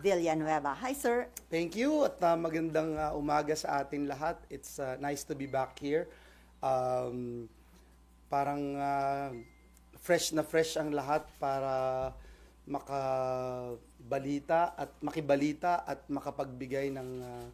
Villanueva. Hi, sir. Thank you at uh, magandang uh, umaga sa atin lahat. It's uh, nice to be back here. Um, parang uh, fresh na fresh ang lahat para makabalita at makibalita at makapagbigay ng uh,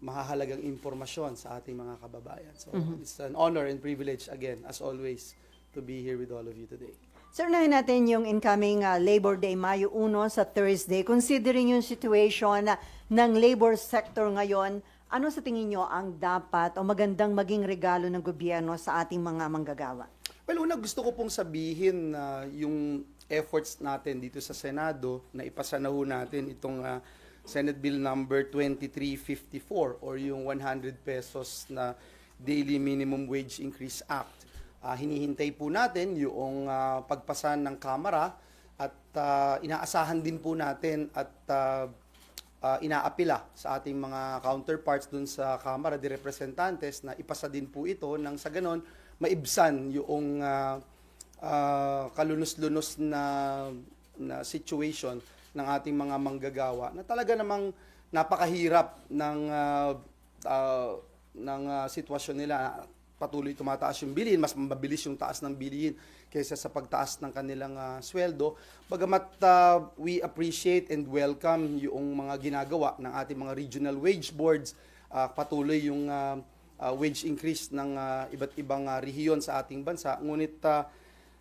mahahalagang impormasyon sa ating mga kababayan. So it's an honor and privilege again as always to be here with all of you today. Sir, unahin natin yung incoming uh, Labor Day, Mayo 1 sa Thursday. Considering yung situation uh, ng labor sector ngayon, ano sa tingin nyo ang dapat o magandang maging regalo ng gobyerno sa ating mga manggagawa? Well, una gusto ko pong sabihin na yung efforts natin dito sa Senado na ipasa na ho natin itong ah, Senate Bill number 2354 or yung 100 pesos na Daily Minimum Wage Increase Act. Ah, hinihintay po natin yung ah, pagpasa ng Kamara at ah, inaasahan din po natin at ah, uh, inaapila sa ating mga counterparts dun sa Kamara de Representantes na ipasa din po ito nang sa ganon maibsan yung uh, uh, kalunos-lunos na, na situation ng ating mga manggagawa na talaga namang napakahirap ng uh, uh, ng uh, sitwasyon nila patuloy tumataas yung bilihin, mas mabilis yung taas ng bilihin kaysa sa pagtaas ng kanilang ah, sweldo. Bagamat ah, we appreciate and welcome yung mga ginagawa ng ating mga regional wage boards, ah, patuloy yung ah, ah, wage increase ng ah, iba't ibang ah, rehiyon sa ating bansa. Ngunit ah,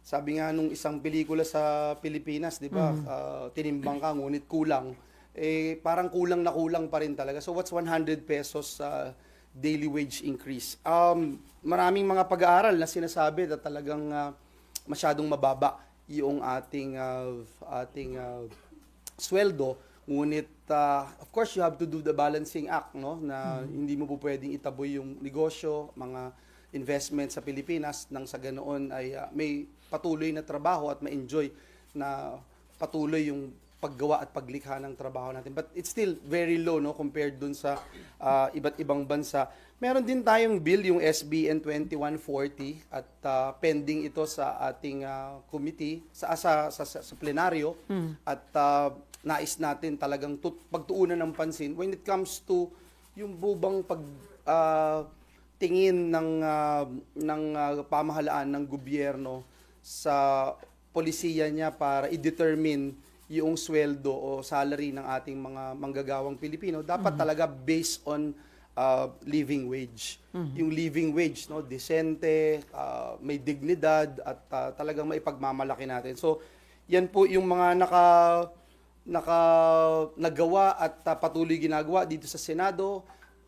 sabi nga nung isang pelikula sa Pilipinas, 'di ba? ah, tinimbang ka ngunit kulang. Eh parang kulang na kulang pa rin talaga. So what's 100 pesos sa daily wage increase? Um maraming mga pag-aaral na sinasabi na talagang ah, masyadong mababa yung ating ah, ating ah, sweldo. Ngunit ah, of course you have to do the balancing act no? Na hindi mo po pwedeng itaboy yung negosyo mga investment sa Pilipinas. Nang sa ganoon ay ah, may patuloy na trabaho at ma-enjoy na patuloy yung paggawa at paglikha ng trabaho natin. But it's still very low no compared dun sa ah, iba't ibang bansa. Meron din tayong bill yung SBN 2140 at ah, pending ito sa ating ah, committee sa sa sa, sa, sa plenaryo at ah, nais natin talagang tut, pagtuunan ng pansin when it comes to yung bubang pag ah, tingin ng ah, ng ah, pamahalaan ng gobyerno sa polisiya niya para i-determine yung sweldo o salary ng ating mga manggagawang Pilipino dapat talaga based on uh, living wage. Yung living wage, no, desente, uh, may dignidad at uh, talagang maipagmamalaki natin. So, yan po yung mga naka naka nagawa at uh, patuloy ginagawa dito sa Senado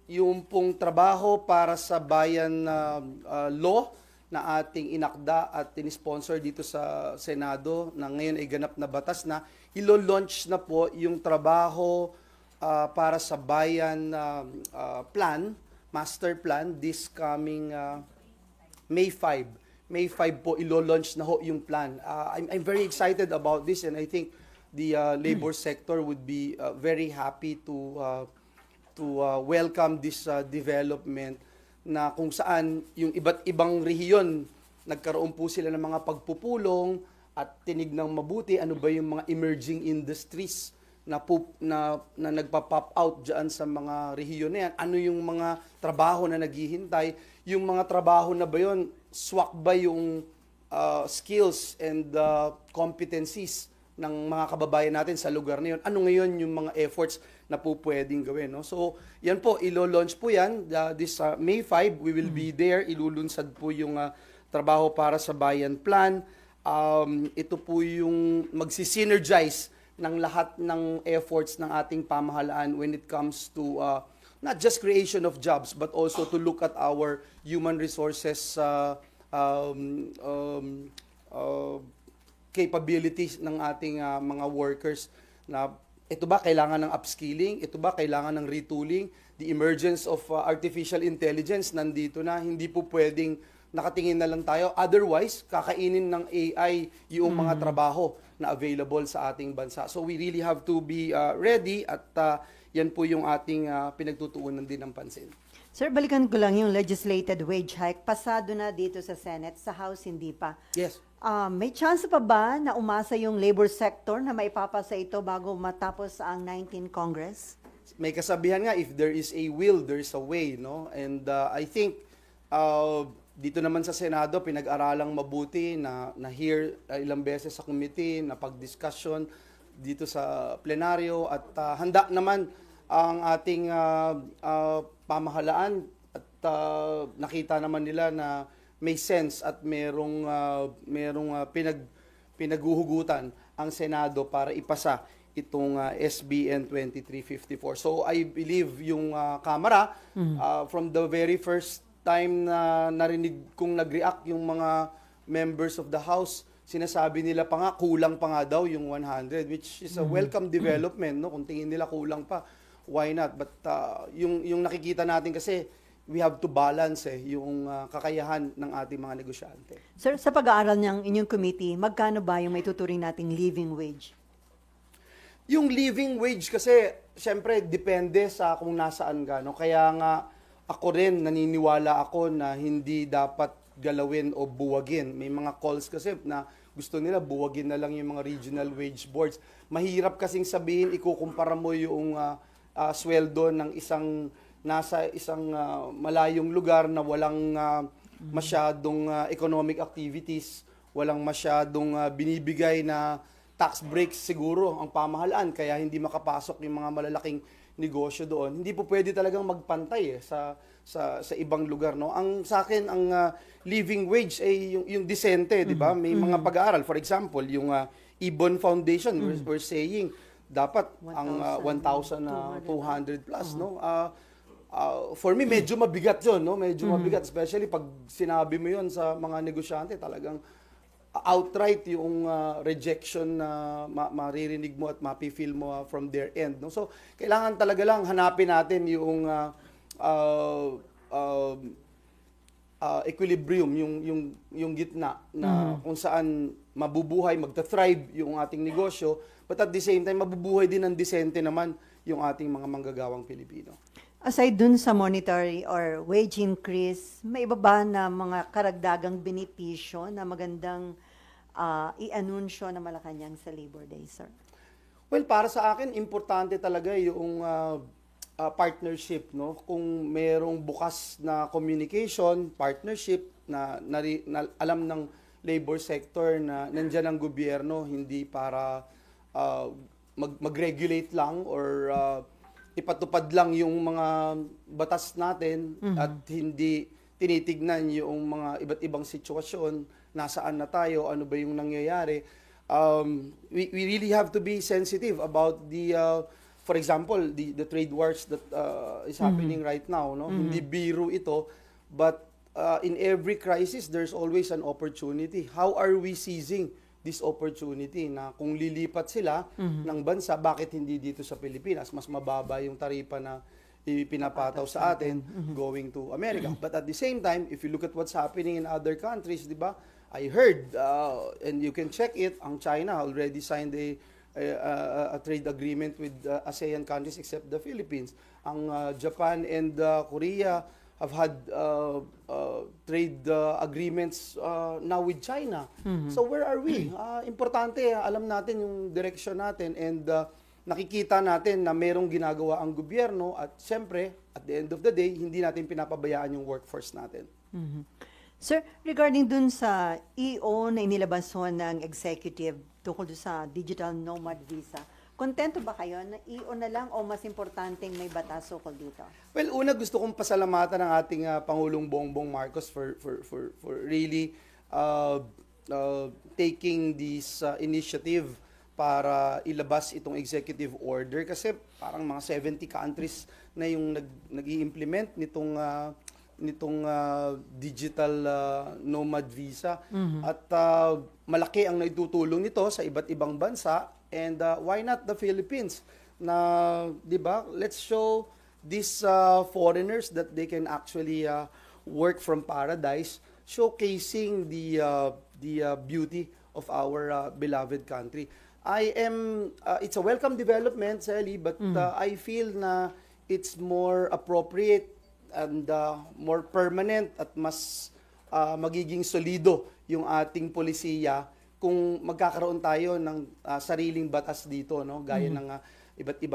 yung pong trabaho para sa bayan uh, uh, law na ating inakda at tinisponsor dito sa Senado na ngayon ay ganap na batas na ilo-launch na po yung trabaho uh, para sa bayan uh, uh, plan, master plan this coming uh, May 5. May 5 po ilo-launch na ho yung plan. Uh, I'm, I'm very excited about this and I think the uh, labor sector would be uh, very happy to uh, to uh, welcome this uh, development na kung saan yung iba't ibang rehiyon nagkaroon po sila ng mga pagpupulong at tinignang mabuti ano ba yung mga emerging industries na pu- na, na nagpa-pop out diyan sa mga rehiyon na yan ano yung mga trabaho na naghihintay yung mga trabaho na ba yon swak ba yung uh, skills and uh, competencies ng mga kababayan natin sa lugar na yun. Ano ngayon yung mga efforts na po pwedeng gawin. No? So, yan po, ilo-launch po yan. Uh, this uh, May 5, we will be there. Ilulunsad po yung uh, trabaho para sa bayan plan. Um, ito po yung magsisynergize ng lahat ng efforts ng ating pamahalaan when it comes to uh, not just creation of jobs but also to look at our human resources uh, um, um, uh, capabilities ng ating ah, mga workers na ito ba kailangan ng upskilling, ito ba kailangan ng retooling, the emergence of ah, artificial intelligence nandito na, hindi po pwedeng nakatingin na lang tayo. Otherwise, kakainin ng AI yung mga trabaho na available sa ating bansa. So we really have to be uh, ready at uh, yan po yung ating uh, pinagtutuunan din ng pansin. Sir, balikan ko lang yung legislated wage hike. Pasado na dito sa Senate, sa House hindi pa. Yes. Ah, may chance pa ba na umasa yung labor sector na maipapasa ito bago matapos ang 19 Congress? may kasabihan nga if there is a will there's a way no and uh, I think uh, dito naman sa Senado pinag-aralang mabuti na na hear uh, ilang beses sa committee na pag-discussion dito sa plenaryo at uh, handa naman ang ating uh, uh, pamahalaan at uh, nakita naman nila na may sense at merong uh, merong uh, pinag pinaguhugutan ang Senado para ipasa itong uh, SBN 2354. So I believe yung uh, Kamara uh, from the very first time na narinig kong nag-react yung mga members of the House, sinasabi nila pa nga kulang pa nga daw yung 100 which is a welcome development no? Kung tingin nila kulang pa why not but uh, yung yung nakikita natin kasi we have to balance eh yung uh, kakayahan ng ating mga negosyante. Sir, sa pag-aaral ng inyong committee, magkano ba yung may tuturing nating living wage? Yung living wage kasi, syempre, depende sa kung nasaan ka. No? Kaya nga, ako rin, naniniwala ako na hindi dapat galawin o buwagin. May mga calls kasi na gusto nila buwagin na lang yung mga regional wage boards. Mahirap kasing sabihin, ikukumpara mo yung ah, ah, sweldo ng isang nasa isang ah, malayong lugar na walang ah, masyadong ah, economic activities, walang masyadong ah, binibigay na tax breaks siguro ang pamahalaan kaya hindi makapasok yung mga malalaking negosyo doon. Hindi po pwede talagang magpantay eh, sa sa sa ibang lugar no. Ang sa akin ang ah, living wage ay yung yung disente, 'di ba? May mga pag-aaral, for example, yung ah, Ibon Foundation we're, we're saying dapat ang ah, 1,200 plus no. Ah, ah, for me medyo mabigat 'yon, no? Medyo mabigat especially pag sinabi mo 'yon sa mga negosyante, talagang outright yung uh, rejection na ma- maririnig mo at mapi-feel mo uh, from their end no? So kailangan talaga lang hanapin natin yung uh, uh, uh, uh, equilibrium yung yung yung gitna na kung saan mabubuhay magta-thrive yung ating negosyo but at the same time mabubuhay din ng disente naman yung ating mga manggagawang Pilipino Aside dun sa monetary or wage increase, may iba ba na mga karagdagang benepisyo na magandang ah, i-anunsyo na Malacanang sa Labor Day, sir? Well, para sa akin, importante talaga yung ah, ah, partnership, no? Kung merong bukas na communication, partnership na, nari- na alam ng labor sector na nandiyan ang gobyerno, hindi para ah, mag- mag-regulate lang or ah, ipatupad lang yung mga batas natin at hindi tinitignan yung mga iba't ibang sitwasyon, nasaan na tayo, ano ba yung nangyayari. Um, we, we really have to be sensitive about the, uh, for example, the, the trade wars that uh, is happening right now. No? Hindi biro ito, but uh, in every crisis, there's always an opportunity. How are we seizing this opportunity na kung lilipat sila ng bansa, bakit hindi dito sa Pilipinas? Mas mababa yung taripa na ipinapataw sa atin going to America. But at the same time, if you look at what's happening in other countries, di ba? I heard, uh, and you can check it, ang China already signed a, a, a- a trade agreement with uh, ASEAN countries except the Philippines. Ang uh, Japan and uh, Korea have had uh, uh, trade uh, agreements uh, now with China. So where are we? Uh, importante, alam natin yung direction natin and uh, nakikita natin na merong ginagawa ang gobyerno at siyempre, at the end of the day, hindi natin pinapabayaan yung workforce natin. Mhm. Sir, regarding dun sa EO na inilabas ng executive tungkol sa digital nomad visa, kontento ba kayo na EO na lang o mas importanteng may batas ukol dito? Well, una gusto kong pasalamatan ang ating ah, Pangulong Bongbong Marcos for for for for really uh, uh, taking this ah, initiative para ilabas itong executive order kasi parang mga 70 countries na yung nag nag-i-implement nitong ah, nitong ah, digital ah, nomad visa. At ah, malaki ang naitutulong nito sa iba't ibang bansa. And ah, why not the Philippines? Na 'di ba let's show these uh, foreigners that they can actually uh, work from paradise showcasing the uh, the uh, beauty of our uh, beloved country. I am uh, it's a welcome development, Sally, but uh, I feel na it's more appropriate and uh, more permanent at mas uh, magiging solido yung ating polisiya kung magkakaroon tayo ng uh, sariling batas dito no? Gaya ng uh, iba't ibang